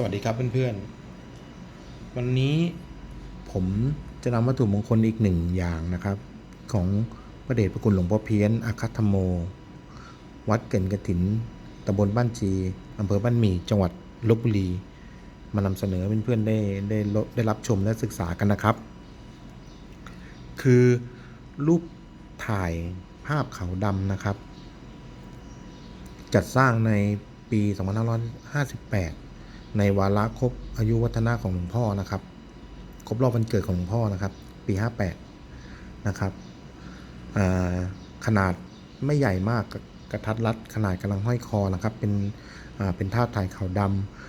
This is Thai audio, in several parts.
สวัสดีครับเพื่อนๆ วันนี้ผมจะนำวัตถุมงคลอีกหนึ่งอย่างนะครับ ของพระเดชพระคุณหลวงพ่อเพี้ยนอาคัตธรรมโม วัดเก่นกระถินตำบลบ้านจีอำเภอบ้านหมี่จังหวัดลบบุรี มานำเสนอเพื่อนๆได้ได้ได้รับชมและศึกษากันนะครับ คือรูปถ่ายภาพขาวดำนะครับ จัดสร้างในปี 2558 ในวาระครบอายุวัฒนะของหลวงพ่อนะครับ ครบรอบวันเกิดของหลวงพ่อนะครับ ปี 58 นะครับขนาดไม่ใหญ่มากกระทัดรัดขนาดกำลังห้อยคอนะครับ เป็นเป็นท่าถ่ายขาวด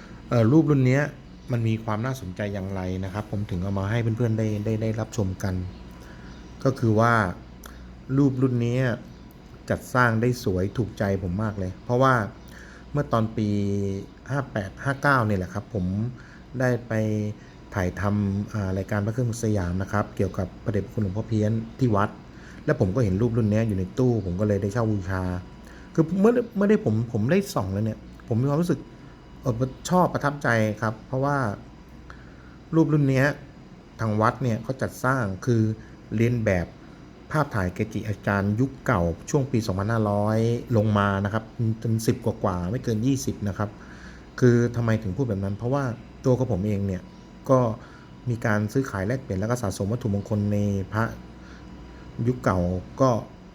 ำรูปรุ่นเนี้ยมันมีความน่าสนใจอย่างไรนะครับ ผมถึงเอามาให้เพื่อนๆได้ได้ได้รับชมกัน ก็คือว่ารูปรุ่นนี้จัดสร้างได้สวยถูกใจผมมากเลย เพราะว่าเมื่อตอนปี 58 59เนี่ยแหละครับ ผมได้ไปถ่ายทำรายการพระเครื่องสยามนะครับ เกี่ยวกับพระเดชพระคุณหลวงพ่อเพี้ยนที่วัด แล้วผมก็เห็นรูปรุ่นนี้อยู่ในตู้ ผมก็เลยได้เช่าบูชา คือเมื่อเมื่อได้ผมผมได้ส่องแล้วเนี่ย ผมมีความรู้สึกออชอบประทับใจครับ เพราะว่ารูปรุ่นนี้ทางวัดเนี่ยเขาจัดสร้างคือเรียนแบบภาพถ่ายเกจิอาจารย์ยุคเก่าช่วงปี 2500 ลงมานะครับจน10 กว่ากว่าๆไม่เกิน 20 นะครับ คือทำไมถึงพูดแบบนั้น เพราะว่าตัวของผมเองเนี่ยก็มีการซื้อขายแลกเปลี่ยนแล้วก็สะสมวัตถุมงคลในพระยุคเก่าก็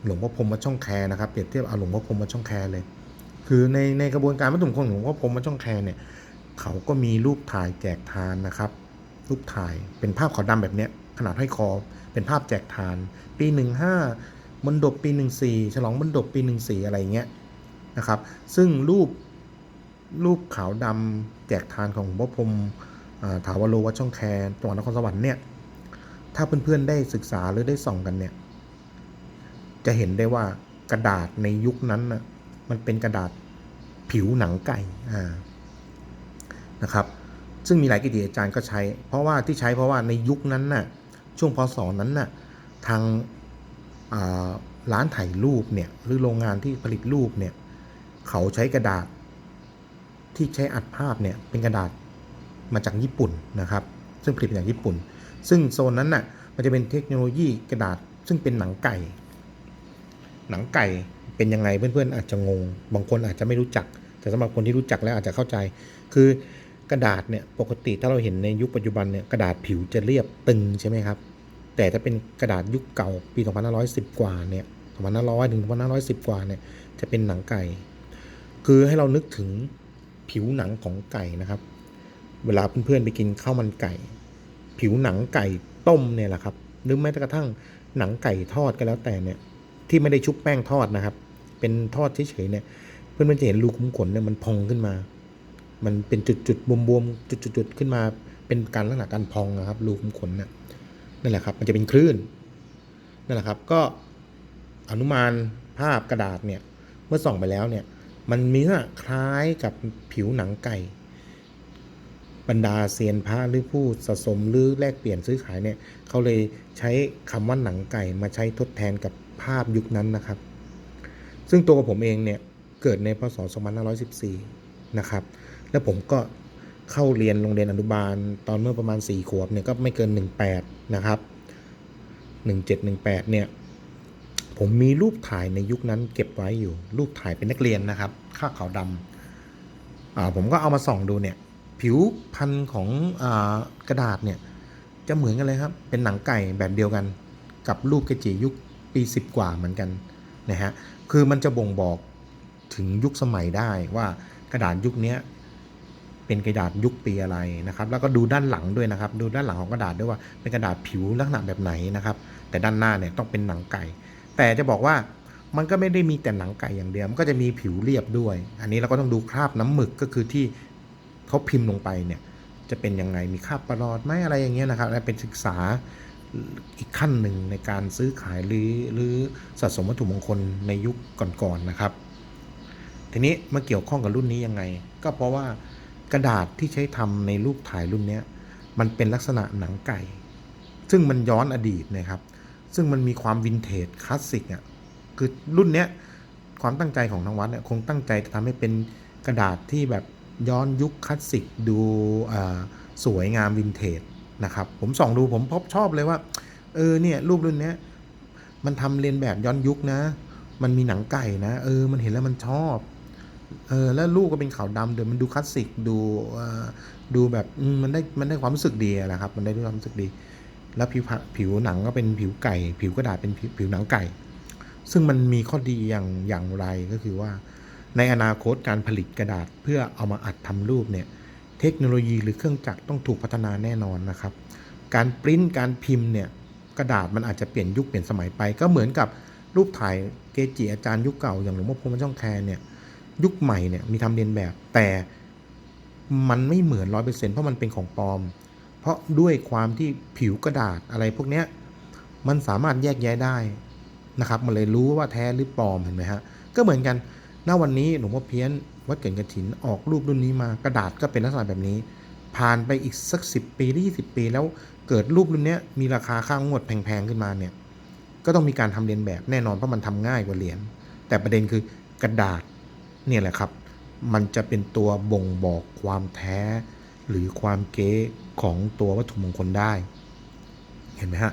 หลวงพ่อพรมวัดช่องแคนะครับเปรียบเทียบเอาหลวงพ่อพรมวัดช่องแคเลย คือในในกระบวนการวัตถุมงคลหลวงพ่อพรมวัดช่องแคเนี่ยเขาก็มีรูปถ่ายแจกทานนะครับ รูปถ่ายเป็นภาพขาวดำแบบเนี้ยขนาดให้คอเป็นภาพแจกทาน ปี15มนดบปี14ฉลองมนดบปี14อะไรเงี้ยนะครับ ซึ่งรูป รูปขาวดำแจกทานของพ่อพรมถาวโรวัดช่องแคจังหวัดนครสวรรค์เนี่ยถ้าเพื่อนๆได้ศึกษาหรือได้ส่องกันเนี่ย จะเห็นได้ว่ากระดาษในยุคนั้นนะมันเป็นกระดาษผิวหนังไก่นะครับ ซึ่งมีหลายกิจอาจารย์ก็ใช้ เพราะว่าที่ใช้เพราะว่าในยุคนั้นน่ะช่วงพศนั้นน่ะทางร้านถ่ายรูปเนี่ยหรือโรงงานที่ผลิตรูปเนี่ยเขาใช้กระดาษ ที่ใช้อัดภาพเนี่ยเป็นกระดาษมาจากญี่ปุ่นนะครับ ซึ่งผลิตมาจากญี่ปุ่น ซึ่งโซนนั้นน่ะมันจะเป็นเทคโนโลยีกระดาษ ซึ่งเป็นหนังไก่ หนังไก่เป็นยังไงเพื่อนๆอาจจะงง บางคนอาจจะไม่รู้จัก แต่สำหรับคนที่รู้จักแล้วอาจจะเข้าใจ คือกระดาษเนี่ยปกติถ้าเราเห็นในยุคปัจจุบันเนี่ยกระดาษผิวจะเรียบตึงใช่ไหมครับ แต่ถ้าเป็นกระดาษยุคเก่าปี 2510 กว่าเนี่ย2500ถึง2510 กว่าเนี่ยจะเป็นหนังไก่ คือให้เรานึกถึง ผิวหนังของไก่นะครับ เวลาเพื่อนๆไปกินข้าวมันไก่ ผิวหนังไก่ต้มเนี่ยแหละครับหรือแม้กระทั่งหนังไก่ทอดก็แล้วแต่เนี่ย ที่ไม่ได้ชุบแป้งทอดนะครับ เป็นทอดเฉยๆเนี่ย เพื่อนๆจะเห็นรูขุมขนเนี่ยมันพองขึ้นมา มันเป็นจุดๆบวมๆจุดๆขึ้นมา เป็นการลักษณะการพองนะครับ รูขุมขนน่ะนั่นแหละครับ มันจะเป็นคลื่นนั่นแหละครับ ก็อนุมานภาพกระดาษเนี่ย เมื่อส่องไปแล้วเนี่ย มันมีลักษณะคล้ายกับผิวหนังไก่ บรรดาเซียนพระหรือผู้สะสมหรือแลกเปลี่ยนซื้อขายเนี่ยเขาเลยใช้คำว่าหนังไก่มาใช้ทดแทนกับภาพยุคนั้นนะครับ ซึ่งตัวผมเองเนี่ยเกิดในพศ 2514 นะครับ แล้วผมก็เข้าเรียนโรงเรียนอนุบาล ตอนเมื่อประมาณ 4 ขวบเนี่ยก็ไม่เกิน 18 นะครับ 1718 เนี่ย ผมมีรูปถ่ายในยุคนั้นเก็บไว้อยู่ รูปถ่ายเป็นนักเรียนนะครับข้าวขาวดำอ่าผมก็เอามาส่องดูเนี่ย ผิวพันธุ์ของอากระดาษเนี่ย จะเหมือนกันเลยครับ เป็นหนังไก่แบบเดียวกัน กับรูปเกจิยุคปี 10 กว่าเหมือนกันนะฮะคือมันจะบ่งบอกถึงยุคสมัยได้ว่ากระดาษยุคนี้เป็นกระดาษยุคปีอะไรนะครับ แล้วก็ดูด้านหลังด้วยนะครับ ดูด้านหลังของกระดาษด้วยว่าเป็นกระดาษผิวลักษณะแบบไหนนะครับ แต่ด้านหน้าเนี่ยต้องเป็นหนังไก่ แต่จะบอกว่ามันก็ไม่ได้มีแต่หนังไก่อย่างเดียว มันก็จะมีผิวเรียบด้วย อันนี้เราก็ต้องดูคราบน้ำหมึกก็คือที่เขาพิมพ์ลงไปเนี่ย จะเป็นยังไงมีคราบประหลอดไหมอะไรอย่างเงี้ยนะครับและเป็นศึกษาอีกขั้นหนึ่งในการซื้อขายหรือหรือสะสมวัตถุมงคลในยุคก่อนๆนะครับ ทีนี้มาเกี่ยวข้องกับรุ่นนี้ยังไง ก็เพราะว่ากระดาษที่ใช้ทำในรูปถ่ายรุ่นเนี้ยมันเป็นลักษณะหนังไก่ ซึ่งมันย้อนอดีตนะครับ ซึ่งมันมีความวินเทจคลาสสิกอะคือรุ่นเนี้ยความตั้งใจของทางวัดเนี่ยคงตั้งใจจะทำให้เป็นกระดาษที่แบบย้อนยุคคลาสสิกดูสวยงามวินเทจนะครับ ผมส่องดูผมพบชอบเลยว่า เออเนี่ยรูปรุ่นเนี้ยมันทำเรียนแบบย้อนยุคนะ มันมีหนังไก่นะ เออ มันเห็นแล้วมันชอบเออแล้วลูกก็เป็นขาวดำเดี๋ยวมันดูคลาสสิกดูดูแบบมันได้มันได้ความรู้สึกดีนะครับ มันได้ความรู้สึกดี แล้วผิวผิวหนังก็เป็นผิวไก่ ผิวกระดาษเป็นผิวหนังไก่ ซึ่งมันมีข้อดีอย่างอย่างไรก็คือว่า ในอนาคตการผลิตกระดาษเพื่อเอามาอัดทำรูปเนี่ยเทคโนโลยีหรือเครื่องจักรต้องถูกพัฒนาแน่นอนนะครับ การปริ้นการพิมพ์เนี่ยกระดาษมันอาจจะเปลี่ยนยุคเปลี่ยนสมัยไป ก็เหมือนกับรูปถ่ายเกจิอาจารย์ยุคเก่าอย่างหลวงพ่อพรมช่องแคร์เนี่ยยุคใหม่เนี่ยมีทำเรียนแบบแต่มันไม่เหมือนร้อยเปอร์เซ็นต์เพราะมันเป็นของปลอม เพราะด้วยความที่ผิวกระดาษอะไรพวกเนี้ยมันสามารถแยกแยะได้นะครับ มันเลยรู้ว่าแท้หรือปลอมเห็นไหมฮะ ก็เหมือนกัน ณ วันนี้หลวงพ่อเพี้ยน วัดเกิดกระถินออกรูปรุ่นนี้มากระดาษก็เป็นลักษณะแบบนี้ ผ่านไปอีกสักสิปีหรือยี่สิบปี แล้วเกิดรูปรุ่นนี้มีราคาค่างวดแพงๆขึ้นมาเนี่ย ก็ต้องมีการทำเรียนแบบแน่นอนเพราะมันทำง่ายกว่าเหรียญ แต่ประเด็นคือกระดาษเนี่ยแหละครับ มันจะเป็นตัวบ่งบอกความแท้หรือความเก๊ ของตัววัตถุมงคลได้ เห็นไหมฮะ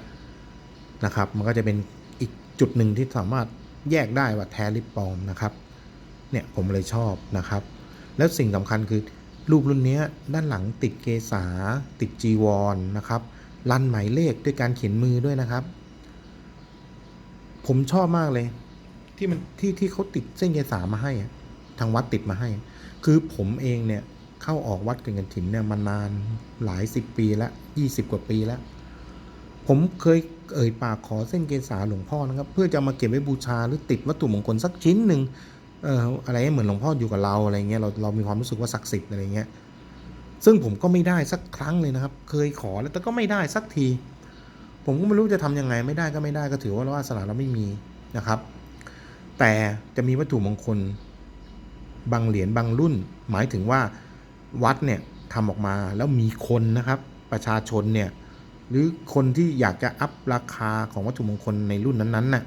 นะครับ มันก็จะเป็นอีกจุดหนึ่งที่สามารถแยกได้ว่าแท้หรือปลอมนะครับเนี่ยผมเลยชอบนะครับ แล้วสิ่งสำคัญคือรูปรุ่นนี้ด้านหลังติดเกษาติดจีวรนนะครับรันหมายเลขด้วยการเขียนมือด้วยนะครับ ผมชอบมากเลย ที่มันที่ที่เขาติดเส้นเกษามาให้ ทางวัดติดมาให้ คือผมเองเนี่ย เข้าออกวัดเกินกันถิ่นเนี่ยมานานหลายสิบปีแล้วยี่สิบกว่าปีแล้ว ผมเคยเอ่ยปากขอเส้นเกษาหลวงพ่อนะครับ เพื่อจะมาเก็บไว้บูชาหรือติดวัตถุมงคลสักชิ้นหนึ่งเอ่ออะไรเหมือนหลวงพ่ออยู่กับเราอะไรเงี้ยเราเรามีความรู้สึกว่าศักดิ์สิทธิ์อะไรเงี้ยซึ่งผมก็ไม่ได้สักครั้งเลยนะครับ เคยขอแล้วแต่ก็ไม่ได้สักที ผมก็ไม่รู้จะทำยังไงไม่ได้ก็ไม่ได้ก็ถือว่าวาสนาเราไม่มีนะครับ แต่จะมีวัตถุมงคลบางเหรียญบางรุ่น หมายถึงว่า วัดเนี่ยทำออกมาแล้วมีคนนะครับประชาชนเนี่ยหรือคนที่อยากจะอัพราคาของวัตถุมงคลในรุ่นนั้นๆน่ะ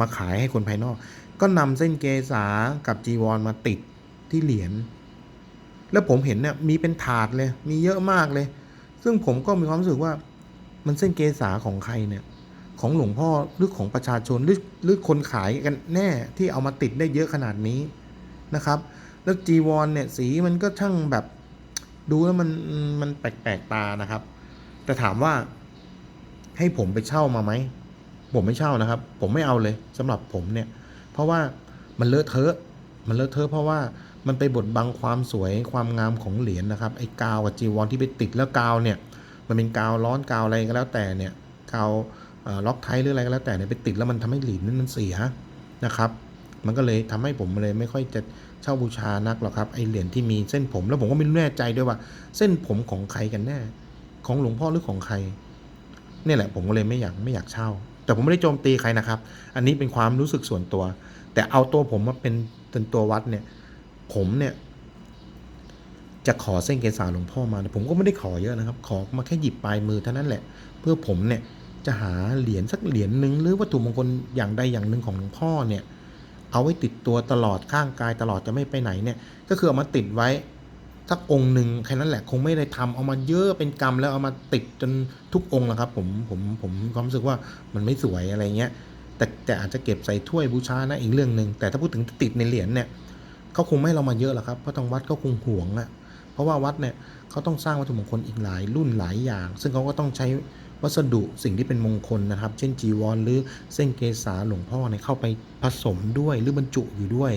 มาขายให้คนภายนอก ก็นำเส้นเกษากับจีวรมาติดที่เหรียญแล้วผมเห็นเนี่ยมีเป็นถาดเลยมีเยอะมากเลย ซึ่งผมก็มีความรู้สึกว่ามันเส้นเกษาของใครเนี่ยของหลวงพ่อหรือของประชาชนหรือหรือคนขายกันแน่ที่เอามาติดได้เยอะขนาดนี้นะครับ แล้วจีวรเนี่ยสีมันก็ช่างแบบ ดูแล้วมันมันแปลกๆตานะครับ แต่ถามว่า ให้ผมไปเช่ามาไหมผมไม่เช่านะครับ ผมไม่เอาเลยสำหรับผมเนี่ย เพราะว่ามันเลอะเทอะ มันเลอะเทอะเพราะว่ามันไปบดบังความสวยความงามของเหรียญนะครับไอ้กาวกับจีวรที่ไปติดแล้วกาวเนี่ย มันเป็นกาวร้อนกาวอะไรก็แล้วแต่เนี่ยกาวล็อกไทหรืออะไรก็แล้วแต่เนี่ยไปติดแล้วมันทำให้เหรียญนั้นมันเสียนะครับ มันก็เลยทำให้ผมเลยไม่ค่อยจะ เช่าบูชานักหรอกครับไอเหรียญที่มีเส้นผม แล้วผมก็ไม่แน่ใจด้วยว่า เส้นผมของใครกันแน่ ของหลวงพ่อหรือของใครเนี่ยแหละผมก็เลยไม่อยากไม่อยากเช่า แต่ผมไม่ได้โจมตีใครนะครับ อันนี้เป็นความรู้สึกส่วนตัว แต่เอาตัวผมมาเป็นเป็นตัววัดเนี่ย ผมเนี่ยจะขอเส้นเกษาหลวงพ่อมา ผมก็ไม่ได้ขอเยอะนะครับ ขอมาแค่หยิบปลายมือเท่านั้นแหละ เพื่อผมเนี่ยจะหาเหรียญสักเหรียญหนึ่งหรือวัตถุมงคลอย่างใดอย่างหนึ่งของหลวงพ่อเนี่ย เอาไว้ติดตัวตลอดข้างกายตลอดจะไม่ไปไหนเนี่ย ก็คือเอามาติดไว้สักองค์หนึ่งแค่นั้นแหละคงไม่ได้ทำเอามาเยอะเป็นกรรมแล้วเอามาติดจนทุกองค์นะครับ ผมผมผมความรู้สึกว่ามันไม่สวยอะไรเงี้ยแต่แต่อาจจะเก็บใส่ถ้วยบูชานะอีกเรื่องหนึ่งแต่ถ้าพูดถึงติดในเหรียญเนี่ยเขาคงไม่เรามาเยอะหรอกครับเพราะทางวัดก็คงห่วงอะเพราะว่าวัดเนี่ยเขาต้องสร้างวัตถุมงคลอีกหลายรุ่นหลายอย่าง ซึ่งเขาก็ต้องใช้ วัสดุสิ่งที่เป็นมงคลนะครับ เช่นจีวรหรือเส้นเกษาหลวงพ่อเนี่ยเข้าไปผสมด้วยหรือบรรจุอยู่ด้วย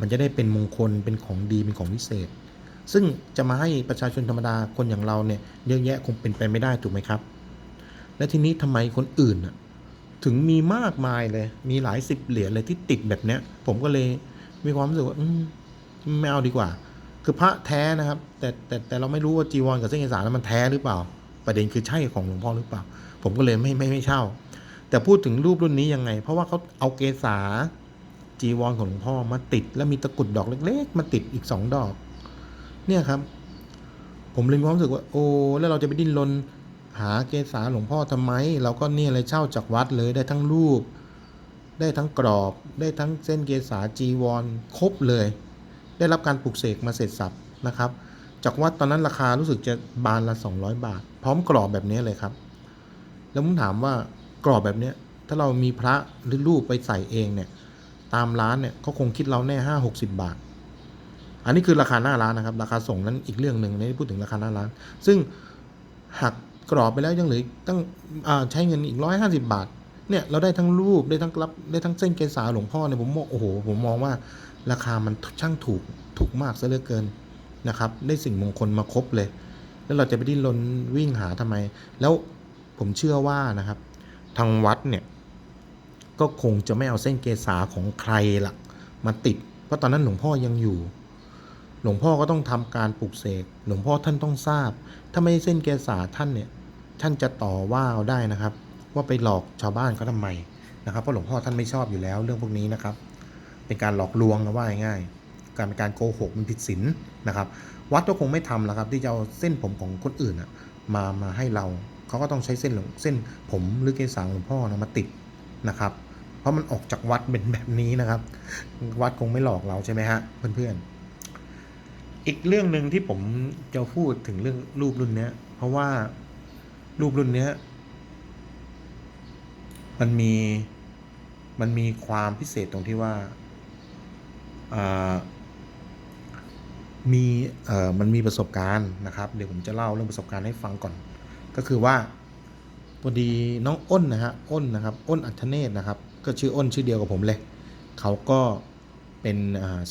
มันจะได้เป็นมงคลเป็นของดีเป็นของพิเศษ ซึ่งจะมาให้ประชาชนธรรมดาคนอย่างเราเนี่ยเยอะแยะคงเป็นไปไม่ได้ถูกไหมครับ และทีนี้ทำไมคนอื่นถึงมีมากมายเลย มีหลายสิบเหรียญเลยที่ติดแบบเนี้ย ผมก็เลยมีความรู้สึกว่าไม่เอาดีกว่า คือพระแท้นะครับ แต่แต่แต่เราไม่รู้ว่าจีวรกับเส้นเอกสารนั้นมันแท้หรือเปล่า ประเด็นคือใช่ของหลวงพ่อหรือเปล่า ผมก็เลยไม่ไม่ไม่เช่า แต่พูดถึงรูปรุ่นนี้ยังไง เพราะว่าเขาเอาเกษาจีวรของหลวงพ่อมาติด แล้วมีตะกรุดดอกเล็ก ๆ มาติดอีกสองดอก เนี่ยครับ ผมเลยมีความรู้สึกว่า โอ้แล้วเราจะไปดิ้นรนหาเกษาหลวงพ่อทำไม เราก็เนี่ยเลยเช่าจากวัดเลยได้ทั้งรูป ได้ทั้งกรอบได้ทั้งเส้นเกษาจีวรครบเลย ได้รับการปลูกเสกมาเสร็จสับนะครับ จากวัดตอนนั้นราคารู้สึกจะบานละ200 บาท พร้อมกรอบแบบนี้เลยครับ แล้วผมถามว่ากรอบแบบนี้ถ้าเรามีพระหรือรูปไปใส่เองเนี่ย ตามร้านเนี่ยเขาคงคิดเราแน่ห้าหกสิบาท อันนี้คือราคาหน้าร้านนะครับ ราคาส่งนั้นอีกเรื่องหนึ่งไม่ได้พูดถึงราคาหน้าร้าน ซึ่งหักกรอบไปแล้วยังเหลือตั้งอ่าใช้เงินอีกร้อยห้าสิบาทเนี่ยเราได้ทั้งรูปได้ทั้งกลับได้ทั้งเส้นเกษาหลวงพ่อเนี่ยผมมองโอ้โหผมมองว่า ราคามันช่างถูกถูกมากซะเหลือเกิน นะครับ ได้สิ่งมงคลมาครบเลย แล้วเราจะไปดิ้นรนวิ่งหาทำไม แล้วผมเชื่อว่านะครับ ทางวัดเนี่ยก็คงจะไม่เอาเส้นเกษาของใครละมาติด เพราะตอนนั้นหลวงพ่อยังอยู่ หลวงพ่อก็ต้องทำการปลูกเสก หลวงพ่อท่านต้องทราบ ถ้าไม่เส้นเกษาท่านเนี่ย ท่านจะต่อว่าเอาได้นะครับ ว่าไปหลอกชาวบ้านเขาทำไมนะครับ เพราะหลวงพ่อท่านไม่ชอบอยู่แล้วเรื่องพวกนี้นะครับ เป็นการหลอกลวงนะว่าง่าย การเป็นการโกหกมันผิดศีล นะครับ วัดก็คงไม่ทำแล้วครับ ที่จะเอาเส้นผมของคนอื่นอะมามาให้เราเขาก็ต้องใช้เส้นหลวงเส้นผมหรือเกสาหลวงพ่อนะมาติดนะครับ เพราะมันออกจากวัดเป็นแบบนี้นะครับ วัดคงไม่หลอกเราใช่ไหมฮะเพื่อนๆอีกเรื่องหนึ่งที่ผมจะพูดถึงเรื่องรูปรุ่นเนี้ย เพราะว่ารูปรุ่นเนี้ยมันมีมันมีความพิเศษตรงที่ว่าอ่า มีเอ่อมันมีประสบการณ์นะครับ เดี๋ยวผมจะเล่าเรื่องประสบการณ์ให้ฟังก่อน ก็คือว่าพอดีน้องอ้นนะฮะอ้นนะครับอ้นอัธเนศนะครับ ก็ชื่ออ้นชื่อเดียวกับผมเลยเขาก็เป็น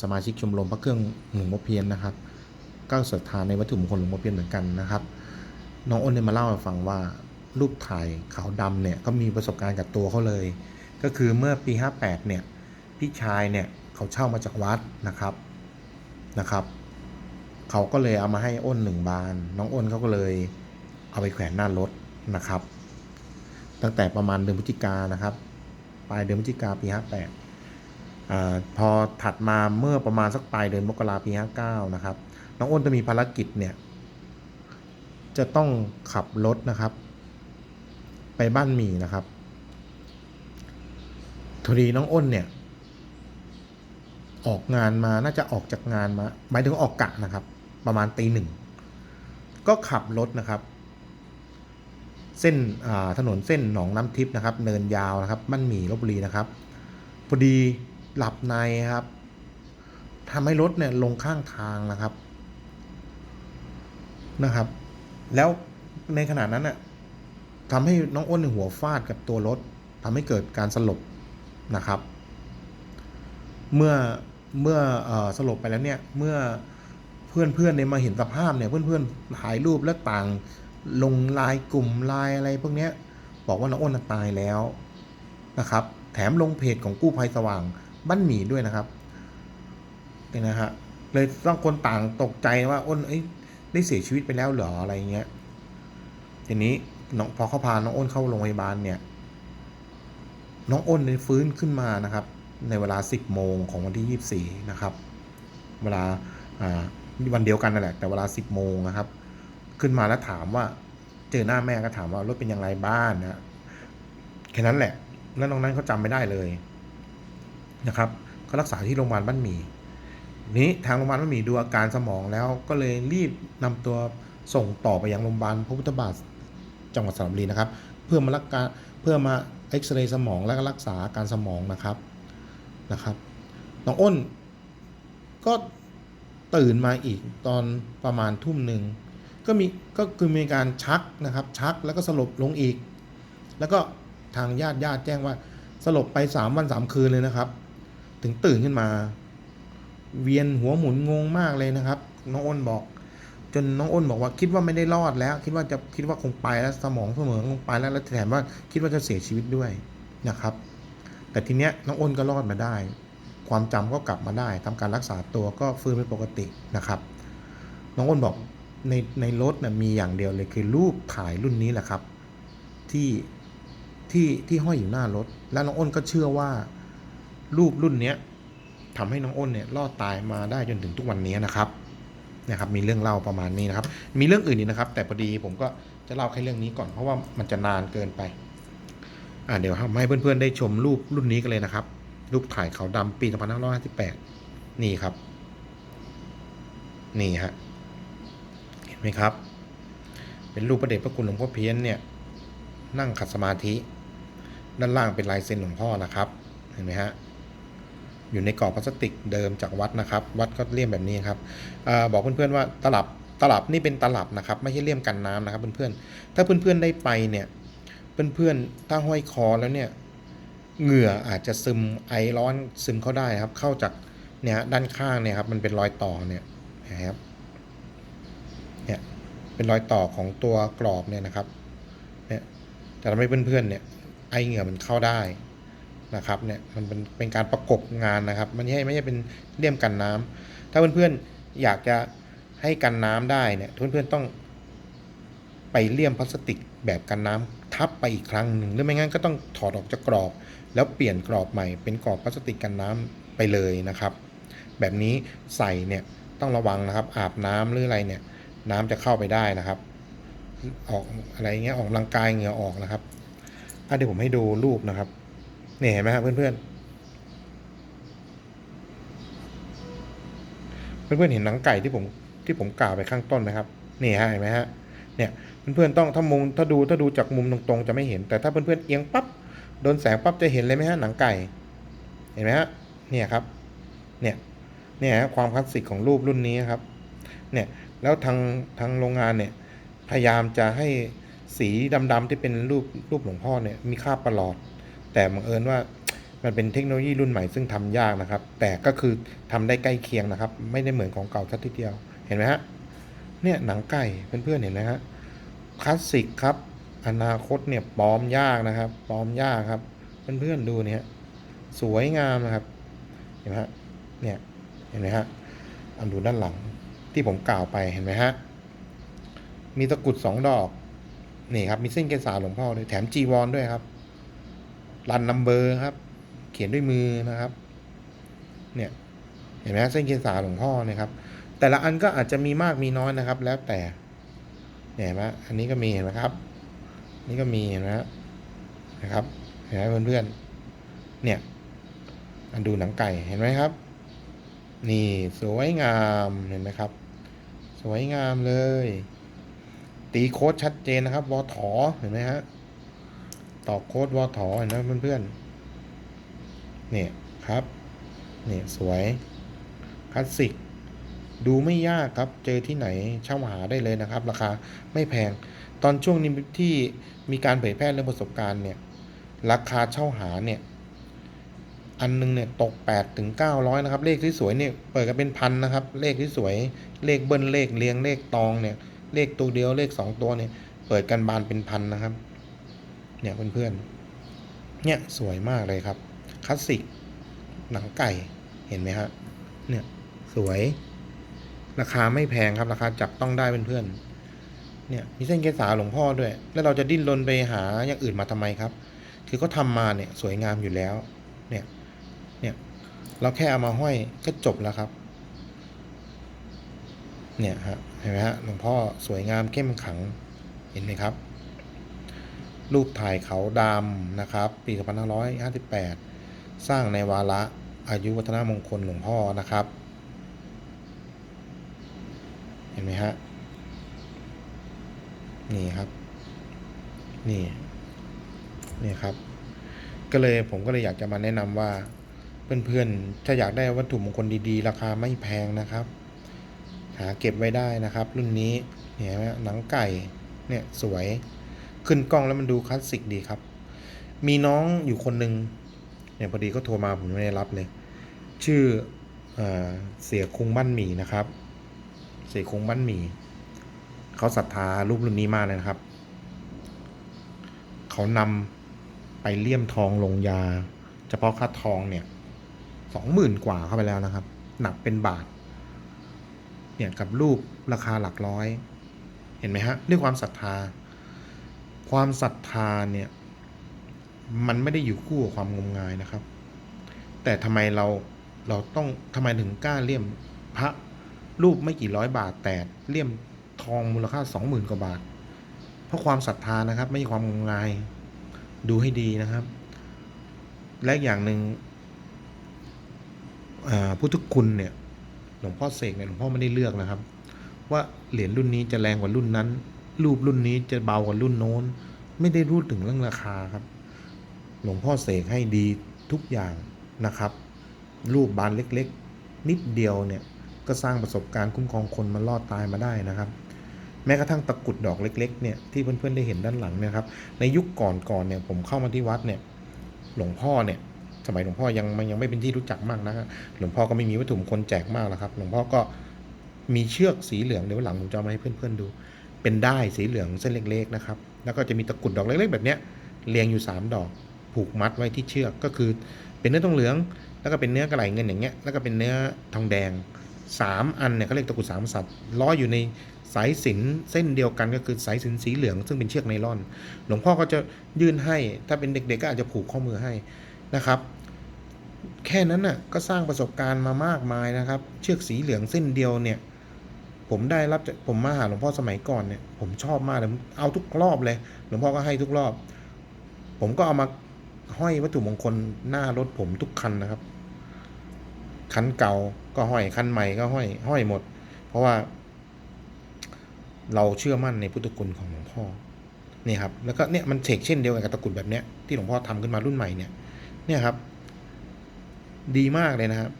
สมาชิกชมรมพระเครื่องหลวงพ่อเพียนนะครับก็ศรัทธาในวัตถุมงคลหลวงพ่อเพียนเหมือนกันนะครับ น้องอ้นเนี่ยมาเล่าให้ฟังว่ารูปถ่ายขาวดำเนี่ยก็มีประสบการณ์กับตัวเขาเลย ก็คือเมื่อปี 58เนี่ยพี่ชายเนี่ยเขาเช่ามาจากวัดนะครับนะครับ เขาก็เลยเอามาให้อ้นหนึ่งบาน น้องอ้นเขาก็เลยเอาไปแขวนหน้ารถนะครับ ตั้งแต่ประมาณเดือนพฤศจิกานะครับปลายเดือนพฤศจิกาปี58อ่าพอถัดมาเมื่อประมาณสักปลายเดือนมกราปี59นะครับ น้องอ้นจะมีภารกิจเนี่ยจะต้องขับรถนะครับ ไปบ้านหมีนะครับทดีน้องอ้นเนี่ย ออกงานมาน่าจะออกจากงานมาหมายถึงออกกะนะครับ ประมาณตีหนึ่ง ก็ขับรถนะครับ เส้นถนนเส้นหนองน้ำทิพย์นะครับ เนินยาวนะครับบ้านหมี่ลบบุรีนะครับพอดีหลับในครับทำให้รถเนี่ยลงข้างทางนะครับนะครับ แล้วในขณะนั้นน่ะทำให้น้องอ้นในหัวฟาดกับตัวรถทำให้เกิดการสลบนะครับ เมื่อเมื่ออสลบไปแล้วเนี่ย เมื่อ เพื่อนเพื่อนๆเนี่ยมาเห็นสภาพเนี่ยเพื่อนเพื่อนๆถ่ายรูปแล้วต่างลงไลายกลุ่มไลายอะไรพวกเนี้ยบอกว่าน้องอ้นตายแล้วนะครับ แถมลงเพจของกู้ภัยสว่างบ้านหมีด้วยนะครับเนี่ยนะฮะเลยต้องคนต่างตกใจว่าอ้นเอ้ยได้เสียชีวิตไปแล้วเหรออะไรเงี้ยทีนี้น้องพอเขาพาน้องอ้นเข้าโรงพยาบาลเนี่ย น้องอ้นได้ฟื้นขึ้นมานะครับ ในเวลา 10 โมงของวันที่ 24 นะครับ เวลาอ่า วันเดียวกันนั่นแหละ แต่เวลา10โมงนะครับ ขึ้นมาแล้วถามว่า เจอหน้าแม่ก็ถามว่ารถเป็นอย่างไรบ้านนะแค่นั้นแหละ แล้วน้องนั้นเขาจำไม่ได้เลยนะครับเขารักษาที่โรงพยาบาลบ้านหมี่นี้ทางโรงพยาบาลไม่มีดูอาการสมองแล้วก็เลยรีบนำตัวส่งต่อไปยังโรงพยาบาลพระพุทธบาทจังหวัดสระบุรีนะครับ เพื่อมารักษาเพื่อมาเอ็กซเรย์สมองและก็รักษาการสมองนะครับนะครับน้องอ้นก็ ตื่นมาอีกตอนประมาณทุ่มหนึ่งก็มีก็คือมีการชักนะครับ ชักแล้วก็สลบลงอีก แล้วก็ทางญาติญาติแจ้งว่าสลบไปสามวันสามคืนเลยนะครับ ถึงตื่นขึ้นมา เวียนหัวหมุนงงมากเลยนะครับ น้องอ้นบอก จนน้องอ้นบอกว่าคิดว่าไม่ได้รอดแล้ว คิดว่าจะคิดว่าคงไปแล้วสมองเสมอคงไปแล้วแล้วแถมว่าคิดว่าจะเสียชีวิตด้วยนะครับ แต่ทีเนี้ยน้องอ้นก็รอดมาได้ ความจำก็กลับมาได้ทำการรักษาตัวก็ฟื้นเป็นปกตินะครับ น้องอ้นบอกในในรถนะมีอย่างเดียวเลยคือรูปถ่ายรุ่นนี้แหละครับ ที่ที่ที่ห้อยอยู่หน้ารถ แล้วน้องอ้นก็เชื่อว่า รูปรุ่นเนี้ยทำให้น้องอ้นเนี่ยรอดตายมาได้จนถึงทุกวันนี้นะครับนะครับ มีเรื่องเล่าประมาณนี้นะครับ มีเรื่องอื่นอีกนะครับ แต่พอดีผมก็จะเล่าแค่เรื่องนี้ก่อนเพราะว่ามันจะนานเกินไปอ่าเดี๋ยวให้เพื่อนๆได้ชมรูปรุ่นนี้กันเลยนะครับ รูปถ่ายเขาดำปี 2558 นี่ครับ นี่ฮะ เห็นไหมครับ เป็นรูปประเดชพระคุณหลวงพ่อเพี้ยนเนี่ย นั่งขัดสมาธิ ด้านล่างเป็นลายเซ็นหลวงพ่อนะครับ เห็นไหมฮะ อยู่ในกรอบพลาสติกเดิมจากวัดนะครับ วัดก็เลี่ยมแบบนี้ครับอาบอกเพื่อนๆว่าตลับตลับนี่เป็นตลับนะครับ ไม่ใช่เลี่ยมกันน้ำนะครับเพื่อนๆ ถ้าเพื่อนๆได้ไปเนี่ย เพื่อนๆถ้าห้อยคอแล้วเนี่ย เหงื่ออาจจะซึมไอร้อนซึมเข้าได้ครับ เข้าจากเนี่ยด้านข้างเนี่ยครับมันเป็นรอยต่อเนี่ยนะครับเนี่ยเป็นรอยต่อของตัวกรอบเนี่ยนะครับเนี่ยจะทำให้เพื่อนๆเนี่ยไอเหงื่อมันเข้าได้นะครับเนี่ยมันเป็นเป็นการประกบงานนะครับ มันไม่ใช่ไม่ใช่เป็นเลี่ยมกันน้ำถ้าเพื่อนๆอยากจะให้กันน้ำได้เนี่ยเพื่อนๆต้อง ไปเลี่ยมพลาสติกแบบกันน้ำทับไปอีกครั้งหนึ่งหรือไม่งั้นก็ต้องถอดออกจากกรอบ แล้วเปลี่ยนกรอบใหม่เป็นกรอบพลาสติกกันน้ำไปเลยนะครับ แบบนี้ใส่เนี่ยต้องระวังนะครับ อาบน้ำหรืออะไรเนี่ย น้ำจะเข้าไปได้นะครับ ออกอะไรเงี้ยออกกำลังกายเหงื่อออกนะครับอะเดี๋ยวผมให้ดูรูปนะครับนี่เห็นไหมครับเพื่อนๆเพื่อนๆเห็นหนังไก่ที่ผมที่ผมกล่าวไปข้างต้นไหมครับนี่ฮะเห็นไหมฮะเนี่ย เพื่อนๆต้องถ้ามุมถ้าดูถ้าดูจากมุมตรงๆ จะไม่เห็น แต่ถ้าเพื่อนๆเอียงปั๊บโดนแสงปั๊บจะเห็นเลยไหมฮะหนังไก่ เห็นไหมฮะเนี่ยครับเนี่ยเนี่ยฮะความคลาสสิกของรูปรุ่นนี้ครับเนี่ยแล้วทางทางโรงงานเนี่ยพยายามจะให้สีดำๆที่เป็นรูปรูปหลวงพ่อเนี่ยมีค่าประหลอด แต่บังเอิญว่ามันเป็นเทคโนโลยีรุ่นใหม่ซึ่งทำยากนะครับ แต่ก็คือทำได้ใกล้เคียงนะครับ ไม่ได้เหมือนของเก่าสักทีเดียว เห็นไหมฮะ เนี่ยหนังไก่เพื่อนๆเห็นไหมฮะ คลาสสิกครับ อนาคตเนี่ยปลอมยากนะครับปลอมยากครับ เพื่อนๆดูเนี่ยสวยงามนะครับ เห็นไหมฮะ เนี่ย เห็นไหมฮะ อันดูด้านหลังที่ผมกล่าวไป เห็นไหมฮะ มีตะกรุดสองดอก นี่ครับ มีเส้นเกษาหลวงพ่อด้วย แถมจีวรด้วยครับ รันนัมเบอร์ครับ เขียนด้วยมือนะครับ เนี่ย เห็นไหมฮะเส้นเกษาหลวงพ่อเนี่ยครับ แต่ละอันก็อาจจะมีมากมีน้อยนะครับ แล้วแต่ เห็นไหมอันนี้ก็มีเห็นไหมครับ นี่ก็มีเห็นไหมนะครับเห็นไหมเพื่อนๆเนี่ยอันดูหนังไก่เห็นไหมครับ นี่สวยงามเห็นไหมครับ สวยงามเลย ตีโค้ดชัดเจนนะครับวอถอเห็นไหมฮะต่อโค้ดวอถอเห็นไหมเพื่อนๆเนี่ยครับเนี่ยสวยคลาสสิก ดูไม่ยากครับ เจอที่ไหนเช่าหาได้เลยนะครับ ราคาไม่แพง ตอนช่วงนี้ที่มีการเผยแพร่เรื่องประสบการณ์เนี่ย ราคาเช่าหาเนี่ย อันหนึงเนี่ยตก 8 ถึง 900 นะครับ เลขที่สวยเนี่ยเปิดกันเป็นพันนะครับ เลขที่สวย เลขเบิ้ลเลขเรียงเลขตองเนี่ย เลขตัวเดียวเลขสองตัวเนี่ย เปิดกันบานเป็นพันนะครับ เนี่ยเพื่อนๆ เนี่ยสวยมากเลยครับ คลาสสิก หนังไก่ เห็นไหมฮะ เนี่ยสวย ราคาไม่แพงครับราคาจับต้องได้เพื่อนๆเนี่ยมีเส้นเกษาหลวงพ่อด้วย แล้วเราจะดิ้นรนไปหาอย่างอื่นมาทำไมครับ คือเขาทำมาเนี่ยสวยงามอยู่แล้ว เนี่ยเนี่ยเราแค่เอามาห้อยก็จบแล้วครับ เนี่ยฮะเห็นไหมฮะหลวงพ่อสวยงามเข้มขังเห็นไหมครับ รูปถ่ายเขาดำนะครับ ปี2558 สร้างในวาระอายุวัฒนมงคลหลวงพ่อนะครับ เห็นไหมฮะ นี่ครับ นี่ นี่ครับ ก็เลยผมก็เลยอยากจะมาแนะนำว่า เพื่อนๆ ถ้าอยากได้วัตถุมงคลดีๆ ราคาไม่แพงนะครับ หาเก็บไว้ได้นะครับ รุ่นนี้เนี่ยห็นไหมหนังไก่ เนี่ยสวย ขึ้นกล้องแล้วมันดูคลาสสิกดีครับ มีน้องอยู่คนหนึ่งเนี่ยพอดีก็โทรมาผมไม่ได้รับเลย ชื่อเออเสียคุงบ้านหมี่นะครับ เสีคงบ้านหมี เขาศรัทธารูปรุ่นนี้มากเลยนะครับ เขานำไปเลี่ยมทองลงยา เฉพาะค่าทองเนี่ยสองหมื่นกว่าเข้าไปแล้วนะครับ หนักเป็นบาท เนี่ยกับรูปราคาหลักร้อย เห็นไหมฮะ ด้วยความศรัทธา ความศรัทธาเนี่ย มันไม่ได้อยู่คู่กับความงมงายนะครับ แต่ทำไมเราเราต้องทำไมถึงกล้าเลี่ยมพระ รูปไม่กี่ร้อยบาท แต่เลี่ยมทองมูลค่าสองหมื่นกว่าบาท เพราะความศรัทธานะครับ ไม่ใช่ความงมงายดูให้ดีนะครับ และอย่างหนึ่งพุทธคุณเนี่ยหลวงพ่อเสกเนี่ยหลวงพ่อไม่ได้เลือกนะครับ ว่าเหรียญรุ่นนี้จะแรงกว่ารุ่นนั้น รูปรุ่นนี้จะเบากว่ารุ่นโน้น ไม่ได้พูดถึงเรื่องราคาครับ หลวงพ่อเสกให้ดีทุกอย่างนะครับ รูปบานเล็กๆ นิดเดียวเนี่ย ก็สร้างประสบการณ์คุ้มครองคนมารอดตายมาได้นะครับ แม้กระทั่งตะกุดดอกเล็กๆเนี่ยที่เพื่อนๆได้เห็นด้านหลังเนะครับ ในยุคก่อนๆเนี่ยผมเข้ามาที่วัดเนี่ยหลวงพ่อเนี่ยสมัยหลวงพ่อยังมันยังไม่เป็นที่รู้จักมากนะครับหลวงพ่อก็ไม่มีวัตถุมงคลแจกมากแล้วครับ หลวงพ่อก็มีเชือกสีเหลืองเดี๋ยวหลังผมจะมาให้เพื่อนๆดู เป็นได้สีเหลืองเส้นเล็กๆนะครับ แล้วก็จะมีตะกุดดอกเล็กๆ แบบเนี้ยเรียงอยู่ 3 ดอก ผูกมัดไว้ที่เชือกก็คือ เป็นเนื้อทองเหลือง แล้วก็เป็นเนื้อกระไหลเงินอย่างเงี้ยแล้วก็เป็นเนื้อทองแดง 3 อันเนี่ยเขาเรียกตะกรุดสามกษัตว์ล้ออยู่ในสายสินเส้นเดียวกันก็คือสายสินสีเหลือง ซึ่งเป็นเชือกไนล่อน หลวงพ่อก็จะยื่นให้ ถ้าเป็นเด็กๆก็อาจจะผูกข้อมือให้นะครับ แค่นั้นน่ะก็สร้างประสบการณ์มามากมายนะครับ เชือกสีเหลืองเส้นเดียวเนี่ย ผมได้รับผมมาหาหลวงพ่อสมัยก่อนเนี่ยผมชอบมากเลยเอาทุกรอบเลย หลวงพ่อก็ให้ทุกรอบ ผมก็เอามาห้อยวัตถุมงคลหน้ารถผมทุกคันนะครับ คันเก่าก็ห้อยคันใหม่ก็ห้อยห้อยหมด เพราะว่า เราเชื่อมั่นในพุทธคุณของหลวงพ่อนี่ครับแล้วก็เนี่ยมันเฉกเช่นเดียวกันกับตะกุดแบบเนี้ยที่หลวงพ่อทำขึ้นมารุ่นใหม่เนี่ย เนี่ยครับ ดีมากเลยนะครับ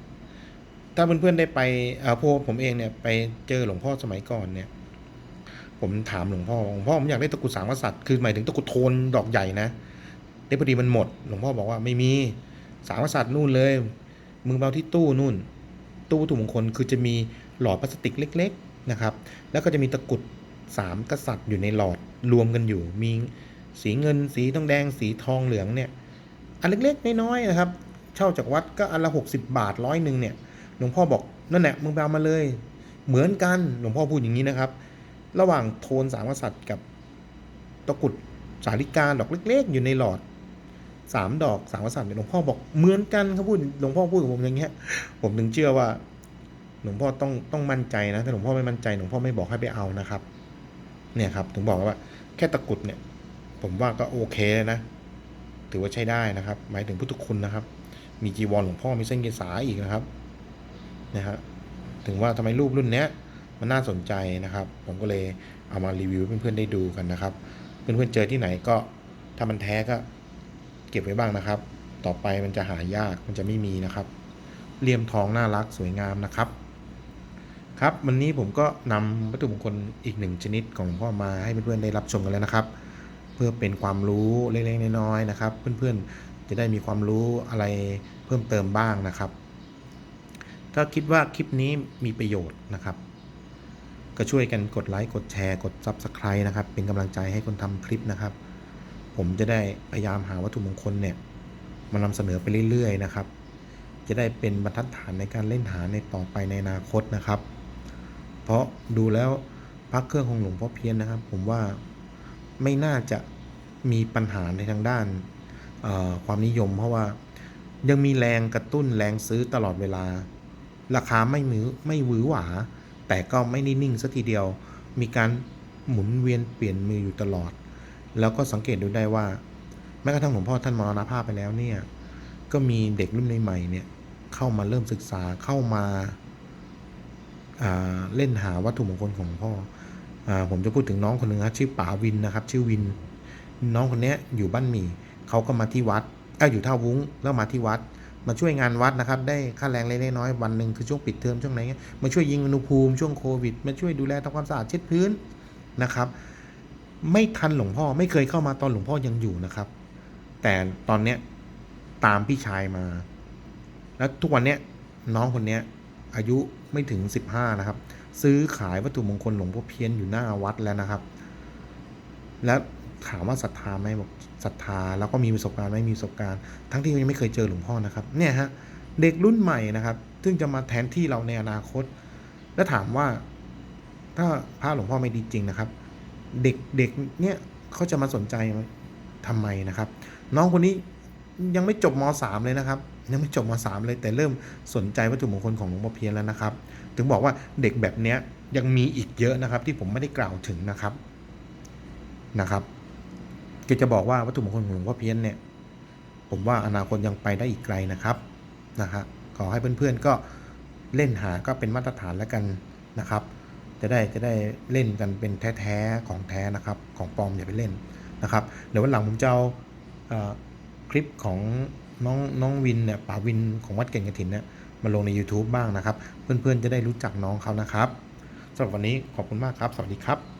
ถ้าเพื่อนๆได้ไปเอ่อพวกผมเองเนี่ย ไปเจอหลวงพ่อสมัยก่อนเนี่ย ผมถามหลวงพ่อหลวงพ่อผมอยากได้ตะกุดสามกษัตริย์คือหมายถึงตะกุดโทนดอกใหญ่นะได้พอดีมันหมด หลวงพ่อบอกว่าไม่มีสามกษัตริย์นู่นเลย มึงเอาที่ตู้นู่น ตู้วัตถุมงคลคือจะมีหลอดพลาสติกเล็ก ๆนะครับ แล้วก็จะมีตะกุดสามกษัตริย์อยู่ในหลอดรวมกันอยู่ มีสีเงิน สีทองแดง สีทองเหลืองเนี่ย อันเล็กๆน้อยๆนะครับ เช่าจากวัดก็อันละหกสิบาทร้อยหนึ่งเนี่ย หลวงพ่อบอกนั่นแหละมึงไปเอามาเลย เหมือนกัน หลวงพ่อพูดอย่างนี้นะครับ ระหว่างโทนสามกษัตริย์กับตะกุดสาลิกาดอกเล็ก ๆ อยู่ในหลอด สามดอกสามกษัตริย์เนี่ยหลวงพ่อบอกเหมือนกันเขาพูดหลวงพ่อพูดกับผมอย่างเงี้ย ผมถึงเชื่อว่า หลวงพ่อต้องต้องมั่นใจนะถ้าหลวงพ่อไม่มั่นใจหลวงพ่อไม่บอกให้ไปเอานะครับ เนี่ยครับ ถึงบอกว่า แค่ตะกุดเนี่ย ผมว่าก็โอเคเลยนะ ถือว่าใช้ได้นะครับ หมายถึงพุทธคุณนะครับ มีจีวรหลวงพ่อมีเส้นเกษาอีกนะครับนะฮะถึงว่าทำไมรูปรุ่นเนี้ยมันน่าสนใจนะครับ ผมก็เลยเอามารีวิวให้เพื่อนๆได้ดูกันนะครับ เพื่อนๆเจอที่ไหนก็ถ้ามันแท้ก็ เก็บไว้บ้างนะครับ ต่อไปมันจะหายากมันจะไม่มีนะครับ เลี่ยมทองน่ารักสวยงามนะครับ ครับวันนี้ผมก็นำวัตถุมงคลอีกหนึ่งชนิดของหลวงพ่อมาให้เพื่อนๆได้รับชมกันแล้วนะครับ เพื่อเป็นความรู้เล็กๆน้อยๆนะครับ เพื่อนๆจะได้มีความรู้อะไรเพิ่มเติมบ้างนะครับถ้าคิดว่าคลิปนี้มีประโยชน์นะครับ ก็ช่วยกันกดไลค์ กดแชร์ กด Subscribe นะครับ เป็นกำลังใจให้คนทำคลิปนะครับ ผมจะได้พยายามหาวัตถุมงคลเนี่ยมานำเสนอไปเรื่อยๆนะครับ จะได้เป็นบรรทัดฐานในการเล่นหาในต่อไปในอนาคตนะครับ เพราะดูแล้วพระเครื่องของหลวงพ่อเพี้ยนนะครับ ผมว่าไม่น่าจะมีปัญหาในทางด้านความนิยม เพราะว่ายังมีแรงกระตุ้นแรงซื้อตลอดเวลา ราคาไม่มือไม่หวือหวา แต่ก็ไม่นิ่งสักทีเดียว มีการหมุนเวียนเปลี่ยนมืออยู่ตลอด แล้วก็สังเกตดูได้ว่า แม้กระทั่งหลวงพ่อท่านมรณภาพไปแล้วเนี่ย ก็มีเด็กรุ่นใหม่ๆเนี่ยเข้ามาเริ่มศึกษาเข้ามาาเล่นหาวัตถุมงคลของหลวงพ่ออผมจะพูดถึงน้องคนหนึ่งครับชื่อป๋าวินนะครับ ชื่อวิน น้องคนนี้อยู่บ้านหมี่เขาก็มาที่วัดเอ้าอยู่ท่าวุ้งแล้วมาที่วัด มาช่วยงานวัดนะครับ ได้ค่าแรงเล็กน้อยวันหนึ่งคือช่วงปิดเทอมช่วงไหนเงี้ยมาช่วยยิงอุณหภูมิช่วงโควิด มาช่วยดูแลทำความสะอาดเช็ดพื้นนะครับ ไม่ทันหลวงพ่อไม่เคยเข้ามาตอนหลวงพ่อยังอยู่นะครับ แต่ตอนเนี้ยตามพี่ชายมา แล้วทุกวันเนี้ยน้องคนเนี้ยอายุไม่ถึง 15 นะครับ ซื้อขายวัตถุมงคลหลวงพ่อเพี้ยนอยู่หน้าวัดแล้วนะครับ แล้วถามว่าศรัทธาไหมบอกศรัทธาแล้วก็มีประสบการณ์ไหมมีประสบการณ์ ทั้งที่ยังไม่เคยเจอหลวงพ่อนะครับเนี่ยฮะเด็กรุ่นใหม่นะครับ ซึ่งจะมาแทนที่เราในอนาคต แล้วถามว่า ถ้าพระหลวงพ่อไม่ดีจริงนะครับ เด็กเด็กเนี่ยเขาจะมาสนใจไหมทำไมนะครับ น้องคนนี้ยังไม่จบม .3 เลยนะครับ ยังไม่จบม .3 เลยแต่เริ่มสนใจวัตถุมงคลของหลวงพ่อเพียรแล้วนะครับ ถึงบอกว่าเด็กแบบเนี้ยยังมีอีกเยอะนะครับ ที่ผมไม่ได้กล่าวถึงนะครับนะครับก็จะบอกว่าวัตถุมงคลของหลวงพ่อเพียนเนี่ยผมว่าอนาคตยังไปได้อีกไกลนะครับนะฮะขอให้เพื่อนๆก็เล่นหาก็เป็นมาตรฐานแล้วกันนะครับ จะได้จะได้เล่นกันเป็นแท้ๆของแท้นะครับ ของปลอมอย่าไปเล่นนะครับเดี๋ยววันหลังผมจะเอาคลิปของน้องน้องวินเนี่ยป่าวินของวัดเก่งกระถินเนี่ยมาลงใน YouTube บ้างนะครับ เพื่อนๆจะได้รู้จักน้องเขานะครับสำหรับวันนี้ขอบคุณมากครับ สวัสดีครับ